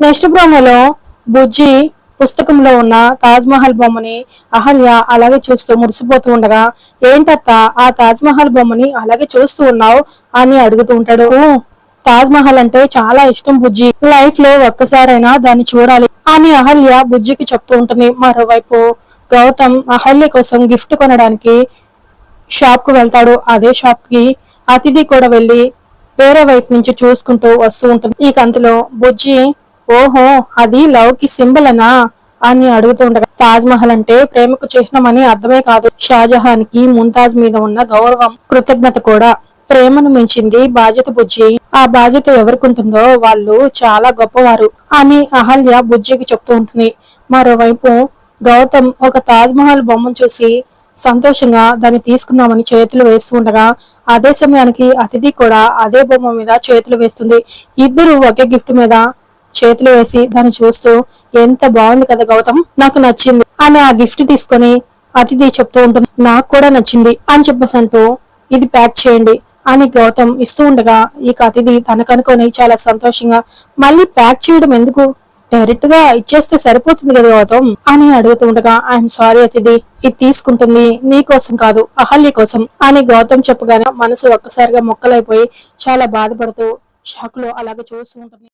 Next ప్రోమోలో బుజ్జి పుస్తకంలో ఉన్న తాజ్మహల్ బొమ్మని అహల్య అలాగే చూస్తూ మురిసిపోతూ ఉండగా ఏంటత్త ఆ తాజ్మహల్ బొమ్మని అలాగే చూస్తూ ఉన్నావు? అని అడుగుతూ ఉంటాడు. తాజ్మహల్ అంటే చాలా ఇష్టం బుజ్జి. లైఫ్లో ఒక్కసారైనా దాన్ని చూడాలి అని అహల్య బుజ్జికి చెప్తూ ఉంటుంది. మరోవైపు గౌతమ్ అహల్య కోసం గిఫ్ట్ కొనడానికి షాప్కు వెళ్తాడు. అదే షాప్కి అతిథి కూడా వెళ్ళి వేరే వైపు నుంచి చూసుకుంటూ వస్తూ ఉంటుంది. ఈ కంతులో బుజ్జి ఓహో అది లవ్కి సింబల్ అనా అని అడుగుతూ ఉండగా తాజ్ మహల్ అంటే ప్రేమకు చిహ్నం అని అర్థమే కాదు. షాజహాన్కి ముంతాజ్ మీద ఉన్న గౌరవం కృతజ్ఞత కూడా. ప్రేమను మించింది బాధ్యత బుజ్జి. ఆ బాధ్యత ఎవరికి ఉంటుందో వాళ్ళు చాలా గొప్పవారు అని అహల్య బుజ్జికి చెప్తూ ఉంటుంది. మరోవైపు గౌతమ్ ఒక తాజ్ మహల్ బొమ్మను చూసి సంతోషంగా దాన్ని తీసుకుందామని చేతులు వేస్తూ ఉండగా అదే సమయానికి అతిథి కూడా అదే బొమ్మ మీద చేతులు వేస్తుంది. ఇద్దరు ఒకే గిఫ్ట్ మీద చేతులు వేసి దాన్ని చూస్తూ ఎంత బాగుంది కదా గౌతమ్ నాకు నచ్చింది అని ఆ గిఫ్ట్ తీసుకొని అతిథి చెప్తూ ఉంటుంది. నాకు కూడా నచ్చింది అని చెప్పేసి అంటూ ఇది ప్యాక్ చేయండి అని గౌతమ్ ఇస్తూ ఉండగా ఈ అతిథి తనకనుకొని చాలా సంతోషంగా మళ్ళీ ప్యాక్ చేయడం ఎందుకు? డైరెక్ట్గా ఇచ్చేస్తే సరిపోతుంది కదా గౌతమ్ అని అడుగుతూ ఉండగా ఐఎమ్ సారీ అతిథి ఇది తీసుకుంటుంది నీ కోసం కాదు అహల్య కోసం అని గౌతమ్ చెప్పగానే మనసు ఒక్కసారిగా మొక్కలైపోయి చాలా బాధపడుతూ షాక్లో అలాగే చూస్తూ ఉంటుంది.